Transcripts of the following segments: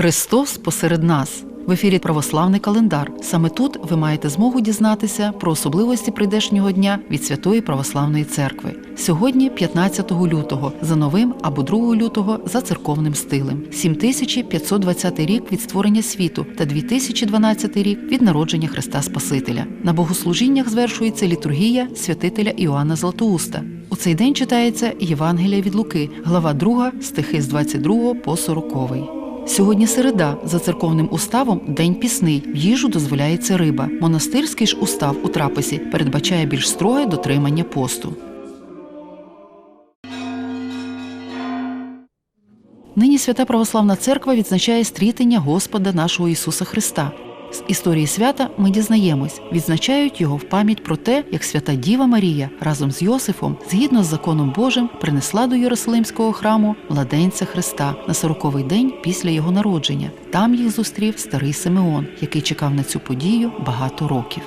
Христос посеред нас. В ефірі православний календар. Саме тут ви маєте змогу дізнатися про особливості прийдешнього дня від Святої Православної Церкви. Сьогодні 15 лютого за новим або 2 лютого за церковним стилем, 7520 рік від створення світу та 2012 рік від народження Христа Спасителя. На богослужіннях звершується літургія святителя Іоанна Златоуста. У цей день читається Євангелія від Луки, глава 2, стихи з 22 по 40. Сьогодні середа за церковним уставом день пісний. В їжу дозволяється риба. Монастирський ж устав у трапезі передбачає більш строге дотримання посту. Нині Свята Православна Церква відзначає стрітення Господа нашого Ісуса Христа. З історії свята ми дізнаємось, відзначають його в пам'ять про те, як свята Діва Марія разом з Йосифом, згідно з законом Божим, принесла до Єрусалимського храму младенця Христа на сороковий день після його народження. Там їх зустрів старий Симеон, який чекав на цю подію багато років.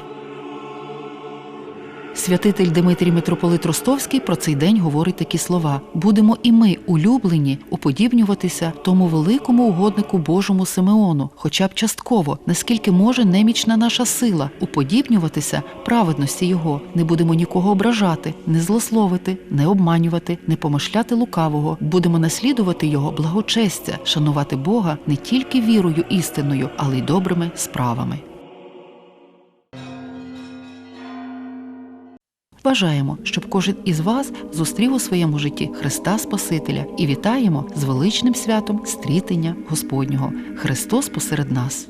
Святитель Дмитрій Митрополит Ростовський про цей день говорить такі слова: будемо і ми, улюблені, уподібнюватися тому великому угоднику Божому Симеону, хоча б частково, наскільки може немічна наша сила, уподібнюватися праведності Його. Не будемо нікого ображати, не злословити, не обманювати, не помишляти лукавого. Будемо наслідувати Його благочестя, шанувати Бога не тільки вірою істинною, але й добрими справами. Бажаємо, щоб кожен із вас зустрів у своєму житті Христа Спасителя і вітаємо з величним святом стрітення Господнього. Христос посеред нас.